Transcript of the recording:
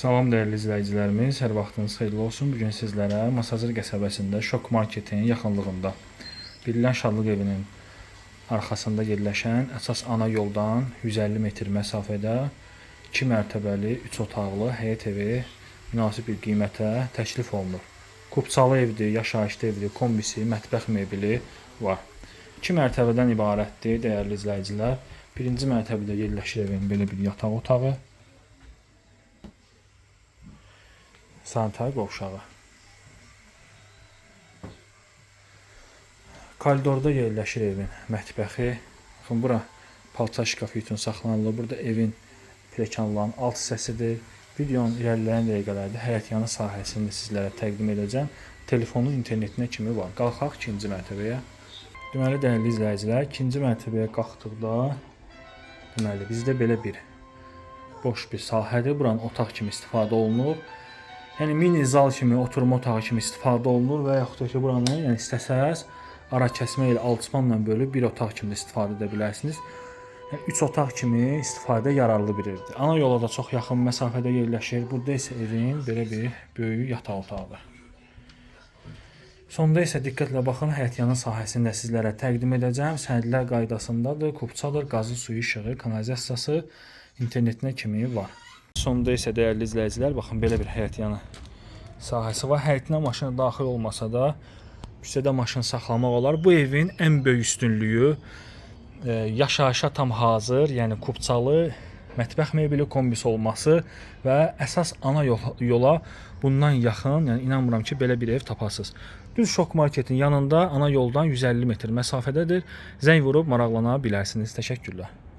Salam dəyərli izləyicilərimiz, hər vaxtınız xeyirli olsun. Bu gün sizlərə Masazır qəsəbəsində Şok Marketin yaxınlığında Birilən Şadlıq evinin arxasında yerləşən əsas ana yoldan 150 metr məsafədə 2 mərtəbəli 3 otaqlı həyət evi münasib bir qiymətə təklif olunur. Kupçalı evdir, yaşayışlı evdir, kombisi, mətbəx mebeli var. 2 mərtəbədən ibarətdir, dəyərli izləyicilər. Birinci mərtəbədə yerləşir evin belə bir yataq otağı. Sanitar qovşağı. Koridorda yerləşir evin mətbəxi. Baxın bura paltar şkafı üçün saxlanılır. Burada evin pilləkənlərinin alt hissəsidir. Videonun irəliləyən dəqiqələrdə həyətyanı sahəsini sizlərə təqdim edəcəm. Telefonun internetinə kimi var. Qalxaq ikinci mərtəbəyə. Deməli dəyərli izləyicilər, ikinci mərtəbəyə qalxdıqda deməli bizdə belə bir boş bir sahədir. Buranın otaq kimi istifadə olunur. Yəni mini zal kimi, oturma otağı kimi istifadə olunur və yaxud da ki, buranı yəni istəsəz ara kəsmə ilə alçıpanla bölüb bir otaq kimi də istifadə edə bilərsiniz. Yəni üç otaq kimi istifadə yararlı bir evdir. Ana yola da çox yaxın məsafədə yerləşir. Burada isə evin belə bir böyük yataq otağıdır. Sonda isə diqqətlə baxın, həyətyanı sahəsində sizlərə təqdim edəcəm. Sənədlər qaydasındadır, kupçadır, qazı suyu, işığı, kanalizasiyası internetinə kimi var. Sonda isə dəyərli izləyicilər, baxın belə bir həyətyanı sahəsi var. Həyətinə maşın daxil olmasa da küçədə maşın saxlamaq olar. Bu evin ən böyük üstünlüyü e, yaşayışa tam hazır, yəni kupçalı mətbəx mebeli kombisi olması və əsas ana yola, yola bundan yaxın, yəni inanmıram ki, belə bir ev tapasınız. Düz şok marketin yanında ana yoldan 150 metr məsafədədir. Zəng vurub maraqlana bilərsiniz. Təşəkkürlər.